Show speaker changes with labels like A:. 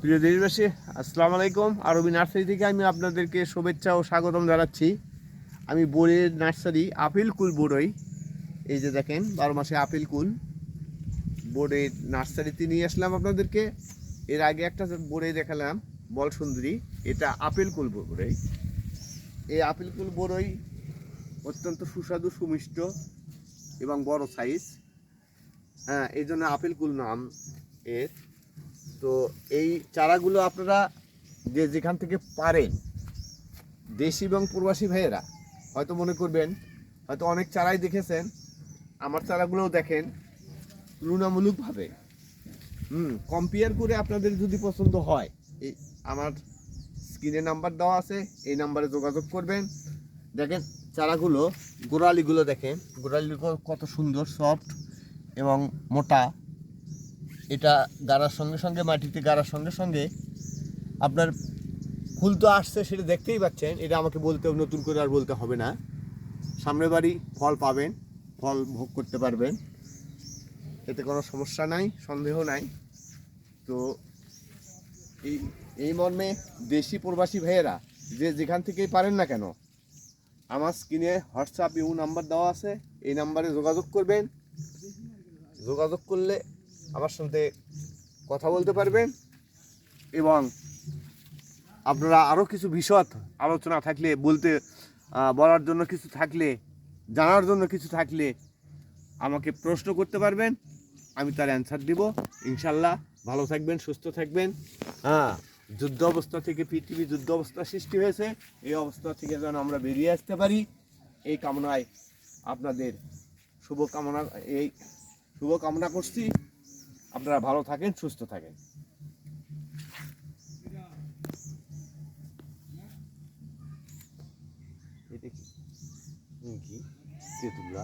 A: প্রিয় দেশবাসী, আসসালামু আলাইকুম। আরবি নার্সারি থেকে আমি আপনাদেরকে শুভেচ্ছা ও স্বাগতম জানাচ্ছি। আমি বোরের নার্সারি আপেল কুল বোরই এই যে দেখেন, বারো মাসে আপেল কুল। বোর্ডের নার্সারিতে নিয়ে আসলাম আপনাদেরকে। এর আগে একটা বোরে দেখালাম বল সুন্দরী এটা আপেল কুল বোরই এই আপেল কুল বোরই অত্যন্ত সুস্বাদু, সুমিষ্ট এবং বড় সাইজ হ্যাঁ এই জন্য আপেল কুল নাম এর। তো এই চারাগুলো আপনারা যে যেখান থেকে পারেন, দেশি এবং প্রবাসী ভাইয়েরা, হয়তো মনে করবেন, হয়তো অনেক চারাই দেখেছেন, আমার চারাগুলোও দেখেন, তুলনামূলকভাবে। হুম কম্পেয়ার করে আপনাদের যদি পছন্দ হয়, এই আমার স্ক্রিনে নাম্বার দেওয়া আছে, এই নাম্বারে যোগাযোগ করবেন। দেখেন, চারাগুলো, গোড়ালিগুলো দেখেন, গোড়ালিগুলো কত সুন্দর, সফট এবং মোটা। এটা গাড়ার সঙ্গে সঙ্গে, মাটিতে গাড়ার সঙ্গে সঙ্গে আপনার ফুল তো আসছে সেটা দেখতেই পাচ্ছেন। এটা আমাকে বলতে নতুন করে আর বলতে হবে না। সামনের বাড়ি ফল পাবেন, ফল ভোগ করতে পারবেন। এতে কোনো সমস্যা নাই, সন্দেহ নাই। তো এই এই মর্মে দেশি প্রবাসী ভাইয়েরা, যে যেখান থেকেই পারেন না কেন, আমার স্ক্রিনে হোয়াটসঅ্যাপ ইউ নাম্বার দেওয়া আছে, এই নাম্বারে যোগাযোগ করবেন। যোগাযোগ করলে আমার সাথে কথা বলতে পারবেন এবং আপনারা আরও কিছু বিশদ আলোচনা থাকলে, বলতে বলার জন্য কিছু থাকলে, জানার জন্য কিছু থাকলে আমাকে প্রশ্ন করতে পারবেন। আমি তার অ্যান্সার দিব। ইনশাল্লাহ ভালো থাকবেন, সুস্থ থাকবেন। হ্যাঁ যুদ্ধ অবস্থা থেকে, পৃথিবী যুদ্ধ অবস্থা সৃষ্টি হয়েছে। এই অবস্থা থেকে যেন আমরা বেরিয়ে আসতে পারি। এই কামনায় আপনাদের শুভ কামনা এই শুভ কামনা করছি। আপনারা ভালো থাকেন সুস্থ থাকেন। কি? কি? তেঁতুল